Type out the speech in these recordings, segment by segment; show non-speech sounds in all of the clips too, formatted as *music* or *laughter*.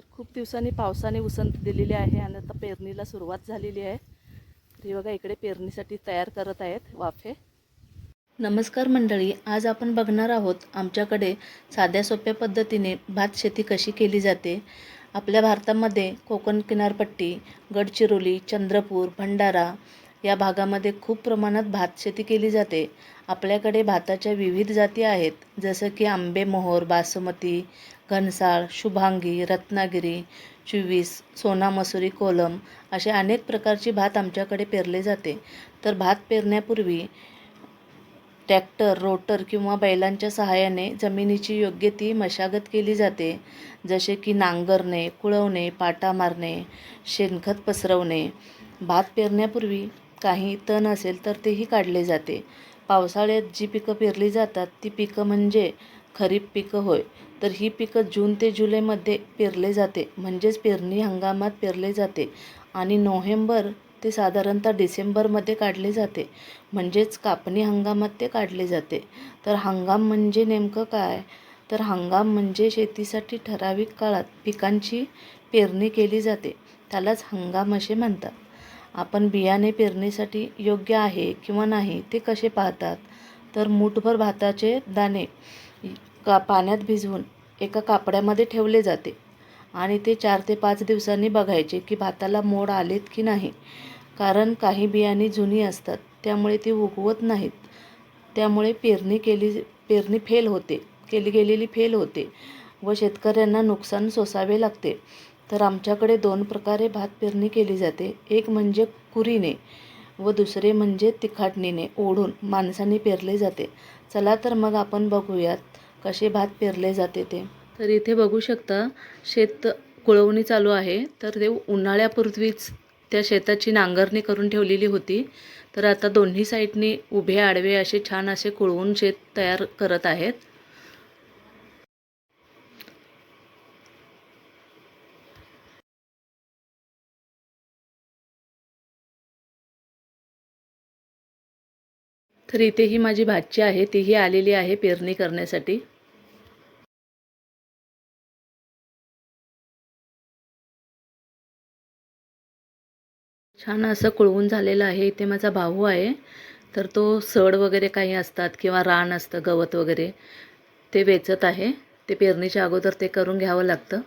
तर खूप दिवसांनी पावसाने उसंत दिलेली आहे आणि आता पेरणीला सुरुवात झालेली आहे. तर हे बघा इकडे पेरणीसाठी तयार करत आहेत वाफे. नमस्कार मंडळी आज आपण बघणार आहोत आमच्याकडे साध्या सोप्या पद्धतीने भात शेती कशी केली जाते. आपल्या भारतामध्ये कोकण किनारपट्टी गडचिरोली चंद्रपूर भंडारा या भागामध्ये खूप प्रमाणात भातशेती केली जाते. आपल्याकडे भाताच्या विविध जाती आहेत जसं की आंबेमोहोर बासमती घनसाळ शुभांगी रत्नागिरी चोवीस सोना मसुरी कोलम असे अनेक प्रकारची भात आमच्याकडे पेरले जाते. तर भात पेरण्यापूर्वी ट्रॅक्टर रोटर किंवा बैलांच्या सहाय्याने जमिनीची योग्य ती मशागत केली जाते जसे की नांगरणे कुळवणे पाटा मारणे शेणखत पसरवणे. भात पेरण्यापूर्वी काही तण असेल तर तेही काढले जाते. पावसाळ्यात जी पिकं पेरली जातात ती पिकं म्हणजे खरीप पिकं होय तर ही पिकं जून ते जुलैमध्ये पेरले जाते म्हणजेच पेरणी हंगामात पेरले जाते आणि नोव्हेंबर ते साधारणतः डिसेंबरमध्ये काढले जाते म्हणजेच कापणी हंगामात ते काढले जाते. तर हंगाम म्हणजे नेमकं काय? तर हंगाम म्हणजे शेतीसाठी ठराविक काळात पिकांची पेरणी केली जाते त्यालाच हंगाम असे म्हणतात. आपण बियाणे पेरणीसाठी योग्य आहे किंवा नाही ते कसे पाहतात? तर मूठभर भाताचे दाणे का पाण्यात भिजवून एका कापड्यामध्ये ठेवले जाते आणि ते चार ते पाच दिवसांनी बघायचे की भाताला मोड आलेत की नाही. कारण काही बियाणे जुनी असतात त्यामुळे ती उगवत नाहीत. त्यामुळे पेरणी केली पेरणी फेल होते केली गेलेली फेल होते व शेतकऱ्यांना नुकसान सोसावे लागते. तर आमच्याकडे दोन प्रकारे भात पेरणी केली जाते. एक म्हणजे कुरीने व दुसरे म्हणजे तिखाटणीने ओढून माणसाने पेरले जाते. चला तर मग आपण बघूयात कसे भात पेरले जाते ते. तर इथे बघू शकता शेत कुळवणी चालू आहे. तर ते उन्हाळ्यापूर्वीच त्या शेताची नांगरणी करून ठेवलेली होती. तर आता दोन्ही साईडनी उभे आडवे असे छान असे कुळवून शेत तयार करत आहेत. तर इथे ही माझी भाची आहे तीही आलेली आहे पेरणी करण्यासाठी. छान असं कुळवून झालेलं आहे इथे माझा भाऊ आहे. तर तो सड वगैरे काही असतात किंवा रान असतं गवत वगैरे ते वेचत आहे. ते पेरणीच्या अगोदर ते करून घ्यावं लागतं.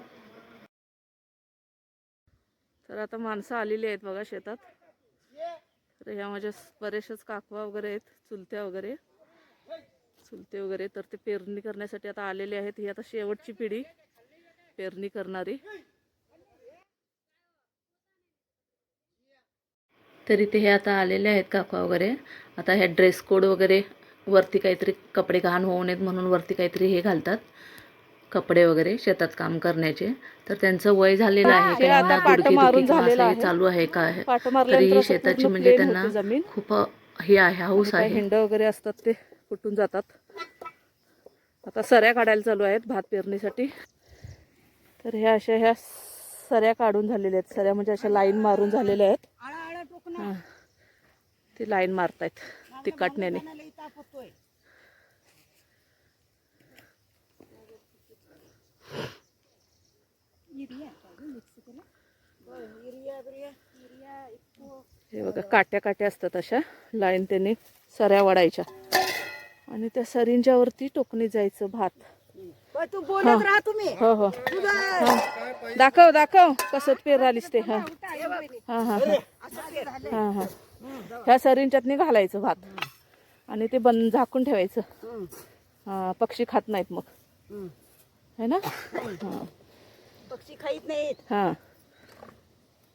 तर आता माणसं आलेली आहेत बघा शेतात. तर ह्या माझ्या बरेचशाच काकवा वगैरे आहेत चुलत्या वगैरे. चुलते वगैरे तर ते पेरणी करण्यासाठी आता आलेले आहेत. ही आता शेवटची पिढी पेरणी करणारी. तर इथे हे आता आलेले आहेत काकवा वगैरे. आता ह्या ड्रेस कोड वगैरे वरती काहीतरी कपडे घाण होऊ नयेत म्हणून वरती काहीतरी हे घालतात. कपडे वगैरे शेतात काम करण्याचे. तर त्यांचं वय झालेलं आहे हे गुडघेदुखी किंवा असं हे. चालू आहे का तरी ही शेताची म्हणजे त्यांना खूप हे आहे हाऊस आहे. हिंड वगैरे असतात ते फुटून जातात. आता सऱ्या काढायला चालू आहेत भात पेरणीसाठी. तर ह्या अशा ह्या सऱ्या काढून झालेल्या आहेत. सऱ्या म्हणजे अशा लाईन मारून झालेल्या आहेत. ती लाईन मारतायत ती हे बघा काट्या काट्या असतात अशा. लाईन त्यांनी सऱ्या वाढायच्या. आणि त्या सरींच्या वरती टोकणी जायचं भात. पण तू बोलत राहा तुम्ही. हो हो. दाखव दाखव कसं पेर आलीस ते. हा. हा हा हा. हा हा. ह्या सरींच्यातनी घालायचं भात. आणि ते बंद झाकून ठेवायचं. हा पक्षी खात नाहीत मग. है ना? पक्षी खाईत नाहीत. हा.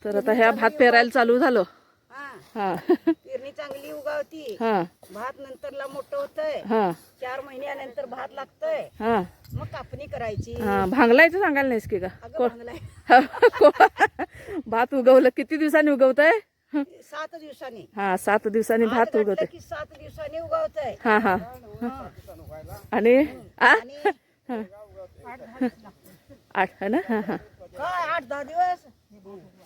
तर आता ह्या भात पेरायला चालू झालं. हा. हा. पेरणी चांगली उगावती. हा. भात नंतरला मोठं होतंय. हा. चार महिन्यानंतर भात लागतंय. हा. मग कापणी करायची. हा भांगलायचं सांगायला नाहीस की का अगं भात उगवलं किती दिवसांनी उगवत आहे सात दिवसांनी. हा सात दिवसांनी आज भात घातलं उगवत की सात दिवसांनी उगवतंय. हा हा. आणि? आ? आणि? आठ है ना? हा हा. काय आठ दहा दिवस?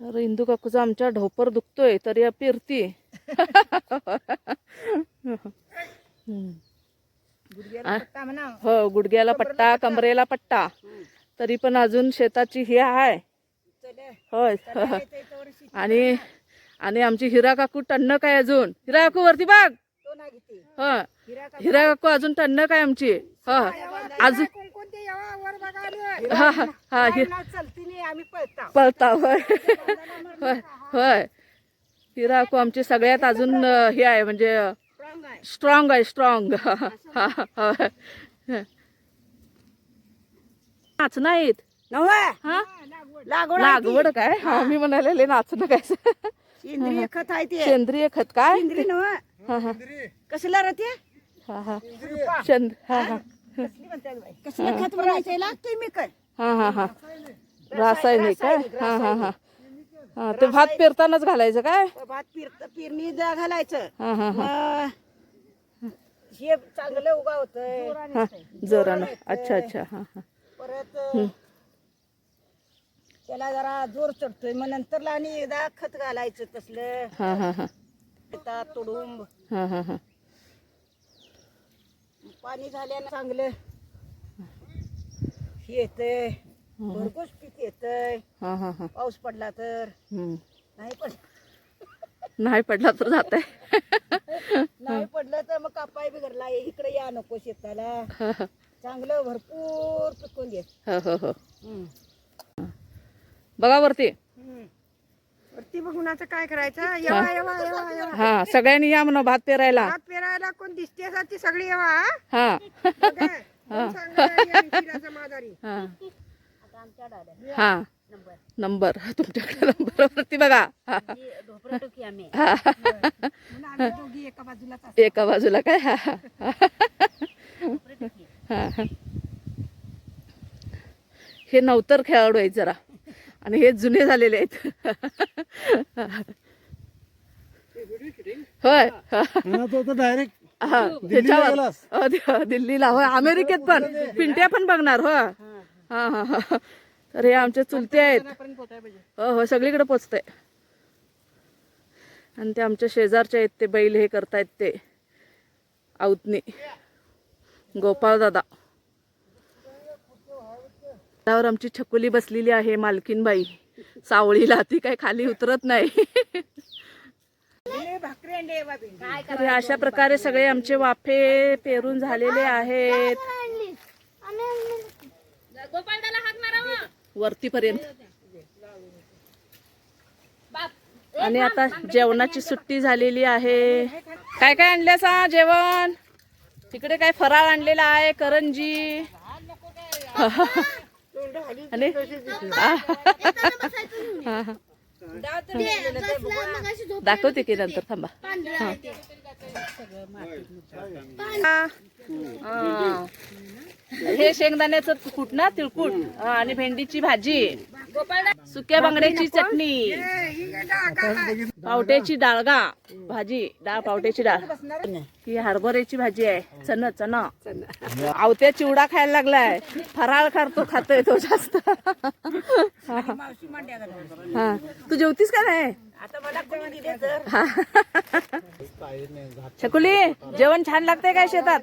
अरे इंदू काकूचा आमच्या ढोपर दुखतोय तरी या पेरती. हो गुडघ्याला पट्टा कमरेला पट्टा. तरी पण अजून शेताची ही आहे. होय. आणि आणि आमची हिरा काकू टन्न काय अजून. हिरा काकू वरती घेते ह. हिरा काकू. अजून टन्न काय आमची? ह. अजून कोणकोणते यावा? वर बघा आले. हा हा हा हि- काय नाव चलती नाही आम्ही पळता पळता होय. होय होय. हिरा काकू आमची सगळ्यात अजून अं, हे आहे म्हणजे स्ट्रॉंग आहे. स्ट्रॉंग आहे स्ट्रॉंग नाच नाहीत हा लागवड लागवड काय? हा मी म्हणाले नाचणं काय? सेंद्रिय खत आहे ते. सेंद्रिय खत काय? सेंद्रिय नव्हे. हा हा. कसलं रे ते? हा हा. चंद हा हा. कसली म्हणतात बाई? कसलं खत म्हणायचं मी काय? हा हा हा. रासायनिक काय? हा हा हा. हा ते भात पेरतानाच घालायचं काय? भात पिर पेरणी दा घालायचं. हा हा हा. मग हे चांगलं उगा होतंय हा जोरानं. अच्छा अच्छा. हा हा. परत त्याला जरा जोर चढतोय. मग नंतरला आणि एकदा खत घालायचं तसलं. हा हा हा. शेतात तुडुंब हा हा हा. पाणी झाल्यानं चांगलं. येतंय. भरघोस पीक येतंय. हा हा हा. पाऊस पडला तर. हम्म. नाही पड नाही पडला तर जात नाही पडलं तर मग कापाय बिघडला. इकडे या नको शेताला चांगलं भरपूर पिकून घे हो हो हो. बघा वरती. वरती बघून काय करायचं? येवा येवा येवा येवा. हा सगळ्यांनी या म्हणा भात पेरायला. भात पेरायला कोण दिसते असा ती सगळी येवा हा. कोण सांगणार शिराचं माघारी. हा. हा. नंबर. तुमच्याकडे नंबर वरती बघा. हा. हा. म्हणून आम्ही. दोघी एका बाजूलाच असतो. एका बाजूला काय? हा. हा. हा, हा. हे नवतर खेळाडू आहेत जरा. आणि हे जुने झालेले आहेत. होय. तो डायरेक्ट हा, त्याच्यावर. हो, दिल्लीला. होय अमेरिकेत पण. पिंट्या पण बघणार हो हा हा हा. तर हे आमचे चुलते आहेत. हो हो सगळीकडे पोचतंय. आणि ते आमच्या शेजारचे आहेत ते बैल हे करतायत ते. औतनी गोपाळ दादा. हातावर आमची छकुली बसलेली आहे मालकीनबाई. सावळीला ती काही खाली उतरत नाही. तर अशा प्रकारे सगळे आमचे वाफे पेरून झालेले आहेत. वरतीपर्यंत. आणि आता जेवणाची सुट्टी झालेली आहे. काय काय आणलं सा जेवण? तिकडे काय फराळ आणलेला आहे करंजी. *laughs* आणि. दाखवते की नंतर थांबा हे. शेंगदाण्याचं कुट ना तिळकूट. आणि भेंडीची भाजी. सुक्या बांगड्याची चटणी. पावट्याची डाळगा. भाजी डाळ पावट्याची डाळ. ही हरभऱ्याची भाजी आहे. चण चण. आवत्या चिवडा खायला लागलाय. फराळ करतो खातोय तो जास्त. हा. तू जेवतीस का नाही? छकुली जेवण छान लागतंय काय शेतात?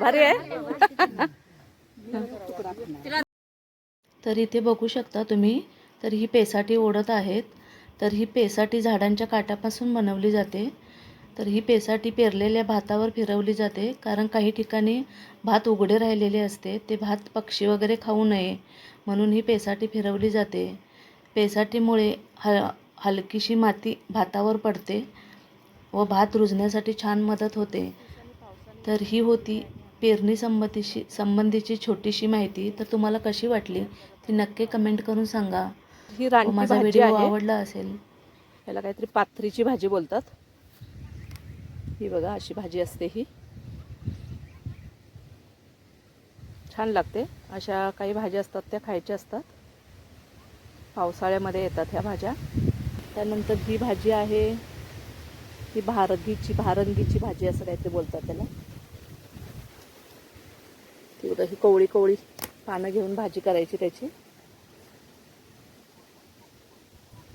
भारी आहे. तर इथे बघू शकता तुम्ही तर ही पेसाटी ओढत आहेत. तर ही पेसाटी झाडांच्या काट्यापासून बनवली जाते. तर ही पेसाटी पेरलेल्या भातावर फिरवली जाते कारण काही ठिकाणी भात उघडे राहिलेले असते. ते भात पक्षी वगैरे खाऊ नये म्हणून ही पेसाटी फिरवली जाते. पेसाटीमुळे ह हलकीशी माती भातावर पडते व भात रुजण्यासाठी छान मदत होते. तर ही होती पेरणी संबंधीशी संबंधीची छोटीशी माहिती. तर तुम्हाला कशी वाटली ती नक्की कमेंट करून सांगा. ही रानटी माझा भाजी व्हिडिओ आहे. आवडला असेल. याला काहीतरी पाथरीची भाजी बोलतात. ही बघा अशी भाजी असते ही. छान लागते. अशा काही भाज्या असतात त्या खायच्या असतात. पावसाळ्यामध्ये येतात ह्या भाज्या. त्यानंतर ही भाजी आहे ही भारगीची भारंगीची भाजी असं काहीतरी बोलतात त्याला. तेवढं ही कोवळी कोवळी पानं घेऊन भाजी करायची त्याची.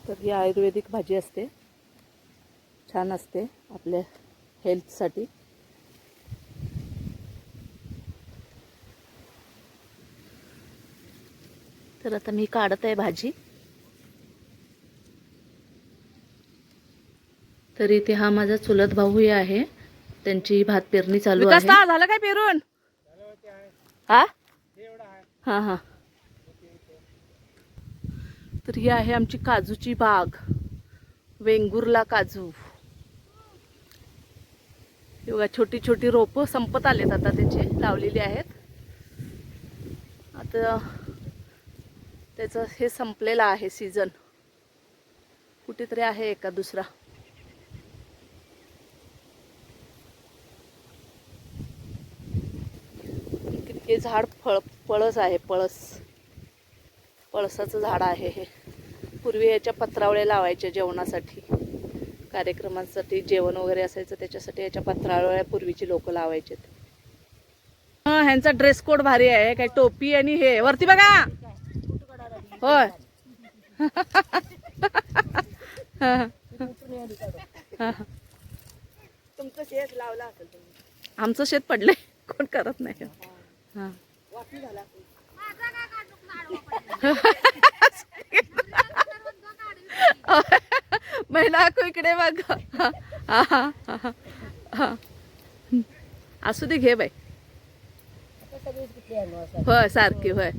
तर ही आयुर्वेदिक भाजी असते. छान असते आपल्या हेल्थसाठी. तर आता मी काढत आहे भाजी. तर इथे हा माझा चुलत भाऊही आहे. त्यांची भात पेरणी चालू आहे. झालं काय पेरून? हा? हा हा. तर ही आहे आमची काजूची बाग. वेंगुर्ला काजू. बघा छोटी छोटी रोपं संपत आलेत आता त्याची लावलेली आहेत. आता त्याचं हे संपलेलं आहे सीझन कुठेतरी आहे एका दुसरा. हे झाड फळ पळस आहे पळस. पळसाचं झाड आहे हे. पूर्वी याच्या पत्रावळ्या लावायच्या जेवणासाठी. कार्यक्रमांसाठी जेवण वगैरे असायचं त्याच्यासाठी याच्या पत्रावळ्या पूर्वीची लोक लावायचे ह्यांचा ड्रेस कोड भारी आहे काय टोपी आणि हे. वरती बघा. होय. तुमचं शेत लावला असेल आमचं शेत पडले कोण करत नाही. महिला को इकडे बघ. असू दे घे बाई. होय सारखी होय.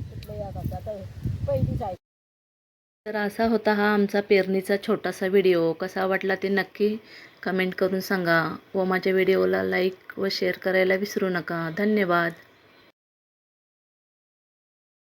तर असा होता हा आमचा पेरणीचा छोटासा व्हिडिओ. कसा वाटला ते नक्की कमेंट करून सांगा व माझ्या व्हिडिओला लाईक व शेअर करायला विसरू नका. धन्यवाद.